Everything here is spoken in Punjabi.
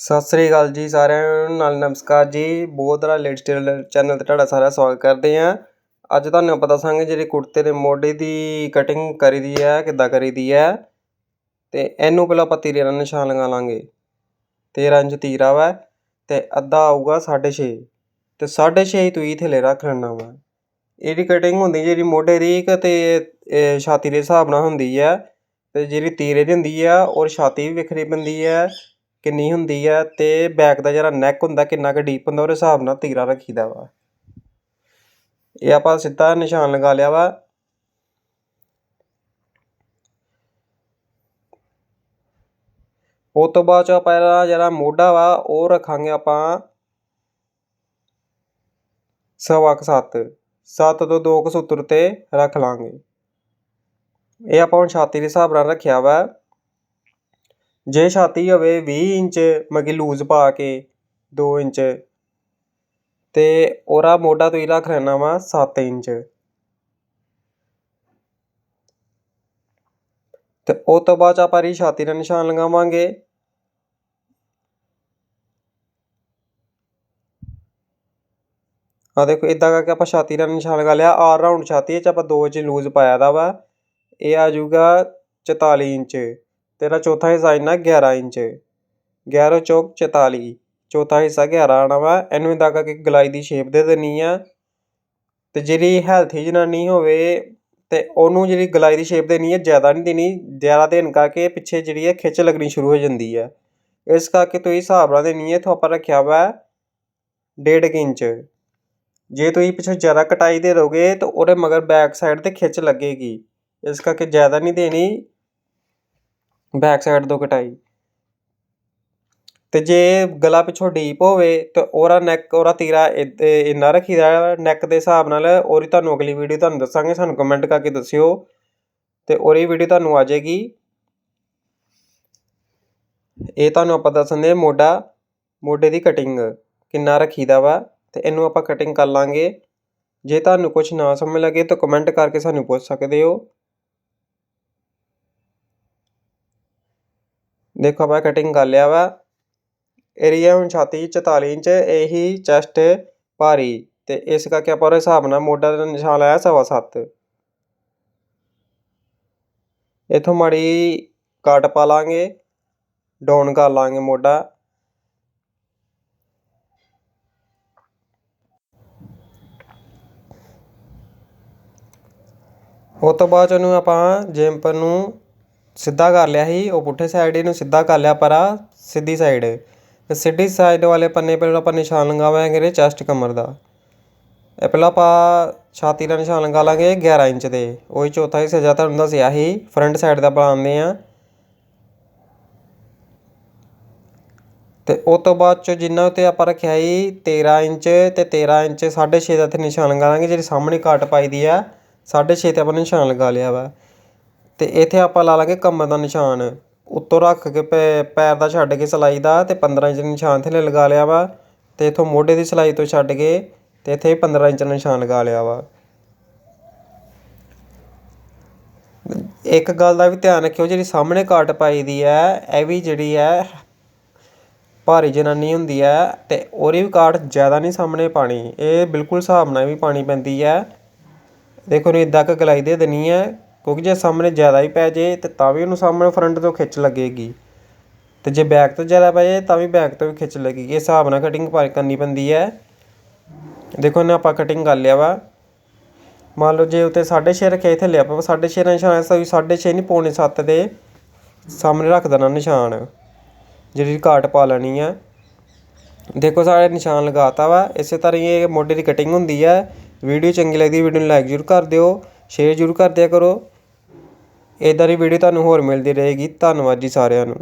ਸਤਿ ਸ੍ਰੀ ਅਕਾਲ ਜੀ ਸਾਰਿਆਂ ਨੂੰ, ਨਾਲ ਨਮਸਕਾਰ ਜੀ। ਬਹੁਤ ਦਾ ਲੇਟਸਟ ਚੈਨਲ ਤੇ ਤੁਹਾਡਾ ਸਾਰਾ ਸਵਾਗਤ ਕਰਦੇ ਆਂ ਅੱਜ ਤੁਹਾਨੂੰ ਆਪਾਂ ਦੱਸਾਂਗੇ ਜਿਹੜੇ ਕੁੜਤੇ ਦੇ ਮੋਢੇ ਦੀ ਕਟਿੰਗ ਕਰੀਦੀ ਹੈ, ਕਿੱਦਾਂ ਕਰੀਦੀ ਹੈ। ਤੇ ਇਹਨੂੰ ਪਹਿਲਾਂ ਆਪਾਂ ਤੀਰੇ ਨਾਲ ਨਿਸ਼ਾਨ ਲਗਾ ਲਾਂਗੇ। 13 ਇੰਚ ਤੀਰਾ ਵਾ, ਤੇ ਅੱਧਾ ਆਊਗਾ 6.5 ਤੇ 6.5 ਤੁਸੀਂ ਥੱਲੇ ਰੱਖ ਲੈਣਾ ਵਾ। ਇਹਦੀ ਕਟਿੰਗ ਹੁੰਦੀ ਜਿਹੜੀ ਮੋਢੇ ਦੀ, ਇੱਕ ਤੇ ਛਾਤੀ ਦੇ ਹਿਸਾਬ ਨਾਲ ਹੁੰਦੀ ਹੈ। ਤੇ ਜਿਹੜੀ ਤੀਰੇ ਦੀ ਹੁੰਦੀ ਆ ਔਰ ਛਾਤੀ ਵੀ ਵੱਖਰੀ ਪੈਂਦੀ ਹੈ। ਕਿੰਨੀ ਹੁੰਦੀ ਹੈ ਅਤੇ ਬੈਕ ਦਾ ਜਿਹੜਾ ਨੈਕ ਹੁੰਦਾ ਕਿੰਨਾ ਕੁ ਡੀਪ ਹੁੰਦਾ ਉਹਦੇ ਹਿਸਾਬ ਨਾਲ ਤੀਰਾ ਰੱਖੀਦਾ ਵਾ। ਇਹ ਆਪਾਂ ਸਿੱਧਾ ਨਿਸ਼ਾਨ ਲਗਾ ਲਿਆ ਵਾ। ਉਹ ਤੋਂ ਬਾਅਦ ਚ ਆਪਾਂ ਇਹਦਾ ਜਿਹੜਾ ਮੋਢਾ ਵਾ ਉਹ ਰੱਖਾਂਗੇ ਆਪਾਂ ਸਵਾ ਕੁ ਸੱਤ। ਸੱਤ ਤੋਂ ਦੋ ਕੁ ਸੂਤਰ ਤੇ ਰੱਖ ਲਾਂਗੇ। ਇਹ ਆਪਾਂ ਹੁਣ ਛਾਤੀ ਦੇ ਹਿਸਾਬ ਨਾਲ ਰੱਖਿਆ ਵਾ। ਜੇ ਛਾਤੀ ਹੋਵੇ ਵੀਹ ਇੰਚ ਮਗੀ ਲੂਜ਼ ਪਾ ਕੇ ਦੋ ਇੰਚ। ਅਤੇ ਉਹਦਾ ਮੋਢਾ ਤੁਸੀਂ ਰੱਖ ਲੈਣਾ ਵਾ ਸੱਤ ਇੰਚ। ਅਤੇ ਉਹ ਤੋਂ ਬਾਅਦ 'ਚ ਆਪਾਂ ਰੀ ਛਾਤੀ ਦਾ ਨਿਸ਼ਾਨ ਲਗਾਵਾਂਗੇ। ਆ ਦੇਖੋ ਇਦਾਂ ਕਰਕੇ ਆਪਾਂ ਛਾਤੀ ਦਾ ਨਿਸ਼ਾਨ ਲਗਾ ਲਿਆ। ਆਲ ਰਾਊਂਡ ਛਾਤੀ 'ਚ ਆਪਾਂ 2 ਇੰਚ ਲੂਜ਼ ਪਾਇਆ ਦਾ ਵਾ। ਇਹ ਆ ਜਾਊਗਾ 44 ਇੰਚ। ਤੇਰਾ ਚੌਥਾ ਹਿੱਸਾ ਇੰਨਾ 11 ਇੰਚ। 11 ਚੌਕ 44 ਚੌਥਾ ਹਿੱਸਾ 11 ਆਣਾ ਵਾ। ਇਹਨੂੰ ਇੱਦਾਂ ਕਰਕੇ ਗਲਾਈ ਦੀ ਸ਼ੇਪ ਦੇ ਦੇਣੀ ਆ। ਅਤੇ ਜਿਹੜੀ ਹੈਲਥੀ ਜਨਾਨੀ ਹੋਵੇ ਅਤੇ ਉਹਨੂੰ ਜਿਹੜੀ ਗਲਾਈ ਦੀ ਸ਼ੇਪ ਦੇਣੀ ਹੈ ਜ਼ਿਆਦਾ ਨਹੀਂ ਦੇਣੀ। ਜ਼ਿਆਦਾ ਦੇਣ ਕਰਕੇ ਪਿੱਛੇ ਜਿਹੜੀ ਹੈ ਖਿੱਚ ਲੱਗਣੀ ਸ਼ੁਰੂ ਹੋ ਜਾਂਦੀ ਹੈ ਇਸ ਕਰਕੇ ਤੁਸੀਂ ਹਿਸਾਬ ਨਾਲ ਦੇਣੀ ਹੈ ਇੱਥੋਂ ਆਪਾਂ ਰੱਖਿਆ ਵਾ 1.5 ਇੰਚ। ਜੇ ਤੁਸੀਂ ਪਿੱਛੇ ਜ਼ਿਆਦਾ ਕਟਾਈ ਦੇ ਦੋਗੇ, ਤਾਂ ਉਹਦੇ ਮਗਰ ਬੈਕ ਸਾਈਡ ਤੇ ਖਿੱਚ ਲੱਗੇਗੀ। ਇਸ ਕਰਕੇ ਜ਼ਿਆਦਾ ਨਹੀਂ ਦੇਣੀ। ਬੈਕ ਸਾਈਡ ਤੋਂ ਕਟਾਈ। ਤੇ ਜੇ ਗਲਾ ਪਿੱਛੋਂ ਡੀਪ ਹੋਵੇ ਤਾਂ ਉਹਦਾ ਨੈਕ ਉਹਦਾ ਤੀਰਾ ਇੰਨਾ ਰੱਖੀਦਾ ਨੈਕ ਦੇ ਹਿਸਾਬ ਨਾਲ ਉਹਦੀ ਤੁਹਾਨੂੰ ਅਗਲੀ ਵੀਡੀਓ ਤੁਹਾਨੂੰ ਦੱਸਾਂਗੇ, ਸਾਨੂੰ ਕਮੈਂਟ ਕਰਕੇ ਦੱਸਿਓ। ਤੇ ਉਹਦੀ ਵੀਡੀਓ ਤੁਹਾਨੂੰ ਆ ਜਾਏਗੀ। ਇਹ ਤੁਹਾਨੂੰ ਆਪਾਂ ਦੱਸਣ ਮੋਢਾ, ਮੋਢੇ ਦੀ ਕਟਿੰਗ ਕਿੰਨਾ ਰੱਖੀਦਾ ਵਾ, ਤੇ ਇਹਨੂੰ ਆਪਾਂ ਕਟਿੰਗ ਕਰ ਲਾਂਗੇ। ਜੇ ਤੁਹਾਨੂੰ ਕੁਝ ਨਾ ਸਮਝ ਲੱਗੇ ਤਾਂ ਕਮੈਂਟ ਕਰਕੇ ਸਾਨੂੰ ਪੁੱਛ ਸਕਦੇ ਹੋ। ਦੇਖੋ ਆਪਾਂ ਕਟਿੰਗ ਕਰ ਲਿਆ ਵਾ। ਏਰੀਆ ਹੁਣ ਛਾਤੀ 44 ਇੰਚ ਇਹੀ ਚੈਸਟ ਭਾਰੀ। ਤੇ ਇਸ ਕਰਕੇ ਆਪਾਂ ਉਹਦੇ ਹਿਸਾਬ ਨਾਲ ਮੋਢਾ ਦਾ ਨਿਸ਼ਾਨ ਲਾਇਆ ਸਵਾ ਸੱਤ। ਇਥੋਂ ਮਾੜੀ ਕੱਟ ਪਾ ਲਾਂਗੇ। ਡਾਊਨ ਕਰ ਲਾਂਗੇ ਮੋਢਾ। ਉਹ ਤੋਂ ਬਾਅਦ ਉਹਨੂੰ ਆਪਾਂ ਜੈਂਪਰ ਨੂੰ ਸਿੱਧਾ ਕਰ ਲਿਆ ਸੀ, ਉਹ ਪੁੱਠੇ ਸਾਈਡ ਇਹਨੂੰ ਸਿੱਧਾ ਕਰ ਲਿਆ ਪਰਾ, ਸਿੱਧੀ ਸਾਈਡ ਤੇ ਸਿੱਧੀ ਸਾਈਡ ਵਾਲੇ ਪੰਨੇ ਪਹਿਲਾਂ ਆਪਾਂ ਨਿਸ਼ਾਨ ਲਗਾਵਾਂਗੇ ਇਹਦੇ ਚੈਸਟ ਕਮਰ ਦਾ। ਇਹ ਪਹਿਲਾਂ ਆਪਾਂ ਛਾਤੀ ਦਾ ਨਿਸ਼ਾਨ ਲਗਾ ਲਾਂਗੇ 11 ਇੰਚ ਦੇ। ਉਹੀ ਚੌਥਾ ਹਿੱਸਾ ਜਾਂ ਤੁਹਾਨੂੰ ਦੱਸਿਆ ਸੀ ਫਰੰਟ ਸਾਈਡ ਦਾ ਬਣਾਉਂਦੇ ਆ ਤੇ ਉਹ ਤੋਂ ਬਾਅਦ ਚ ਜਿੰਨਾ ਉਤੇ ਆਪਾਂ ਰੱਖਿਆ ਸੀ 13 ਇੰਚ ਤੇ 13 ਇੰਚ 6.5 ਦਾ ਤੇ ਨਿਸ਼ਾਨ ਲਗਾ ਲਾਂਗੇ, ਜਿਹੜੀ ਸਾਹਮਣੇ ਕੱਟ ਪਾਈ ਦੀ ਆ 6.5 ਤੇ ਆਪਾਂ ਨਿਸ਼ਾਨ ਲਗਾ ਲਿਆ ਵਾ। ਤੇ ਇੱਥੇ ਆਪਾਂ ਲਾ ਲਾਂਗੇ ਕਮਰ ਦਾ ਨਿਸ਼ਾਨ। ਉੱਤੋਂ ਰੱਖ ਕੇ ਪੈਰ ਦਾ ਛੱਡ ਕੇ ਸਿਲਾਈ ਦਾ ਤੇ 15 ਇੰਚ ਨਿਸ਼ਾਨ ਥੱਲੇ ਲਗਾ ਲਿਆ ਵਾ। ਤੇ ਇੱਥੋਂ ਮੋਢੇ ਦੀ ਸਿਲਾਈ ਤੋਂ ਛੱਡ ਕੇ ਤੇ ਇੱਥੇ 15 ਇੰਚ ਨਿਸ਼ਾਨ ਲਗਾ ਲਿਆ ਵਾ। ਇੱਕ ਗੱਲ ਦਾ ਵੀ ਧਿਆਨ ਰੱਖਿਓ, ਜਿਹੜੀ ਸਾਹਮਣੇ ਕਾਟ ਪਾਈ ਦੀ ਹੈ ਇਹ ਵੀ ਜਿਹੜੀ ਹੈ ਭਾਰੀ ਜਨਾਨੀ ਹੁੰਦੀ ਹੈ ਤੇ ਉਹਦੀ ਵੀ ਕਾਟ ਜ਼ਿਆਦਾ ਨਹੀਂ ਸਾਹਮਣੇ ਪਾਣੀ। ਇਹ ਬਿਲਕੁਲ ਹਿਸਾਬ ਨਾਲ ਵੀ ਪਾਣੀ ਪੈਂਦੀ ਹੈ ਦੇਖੋ ਨਹੀਂ ਇਦਾਂ ਕ ਗਲਾਈ ਦੇ ਦੇਣੀ ਹੈ ਕਿਉਂਕਿ ਜੇ ਸਾਹਮਣੇ ਜ਼ਿਆਦਾ ਹੀ ਪੈ ਜੇ ਤੇ ਤਾਂ ਵੀ ਉਹਨੂੰ ਸਾਹਮਣੇ ਫਰੰਟ ਤੋਂ ਖਿੱਚ ਲੱਗੇਗੀ। ਅਤੇ ਜੇ ਬੈਕ ਤੋਂ ਜ਼ਿਆਦਾ ਪੈ ਜੇ ਤਾਂ ਵੀ ਬੈਕ ਤੋਂ ਵੀ ਖਿੱਚ ਲੱਗੇਗੀ। ਇਸ ਹਿਸਾਬ ਨਾਲ ਕਟਿੰਗ ਪਰ ਕਰਨੀ ਪੈਂਦੀ ਹੈ। ਦੇਖੋ ਨਾ ਆਪਾਂ ਕਟਿੰਗ ਕਰ ਲਿਆ ਵਾ। ਮੰਨ ਲਓ ਜੇ ਉਤੇ 6.5 ਰੱਖਿਆ, ਇੱਥੇ ਲਿਆ ਆਪਾਂ 6.5 ਨਿਸ਼ਾਨ ਹੈ 6.5 ਨਹੀਂ, ਪੌਣੇ 7 ਦੇ ਸਾਹਮਣੇ ਰੱਖ ਦੇਣਾ ਨਿਸ਼ਾਨ। ਜਿਹੜੀ ਕਾਟ ਪਾ ਲੈਣੀ ਆ। ਦੇਖੋ ਸਾਰੇ ਨਿਸ਼ਾਨ ਲਗਾਤਾ ਵਾ। ਇਸੇ ਤਰ੍ਹਾਂ ਹੀ ਇਹ ਮੋਢੇ ਦੀ ਕਟਿੰਗ ਹੁੰਦੀ ਹੈ। ਵੀਡੀਓ ਚੰਗੀ ਲੱਗਦੀ ਵੀਡੀਓ ਨੂੰ ਲਾਈਕ ਜ਼ਰੂਰ ਕਰ ਦਿਓ। ਸ਼ੇਅਰ ਜ਼ਰੂਰ ਕਰ ਦਿਆ ਕਰੋ। ਇੱਦਾਂ ਦੀ ਵੀਡੀਓ ਤੁਹਾਨੂੰ ਹੋਰ ਮਿਲਦੀ ਰਹੇਗੀ। ਧੰਨਵਾਦ ਜੀ ਸਾਰਿਆਂ ਨੂੰ।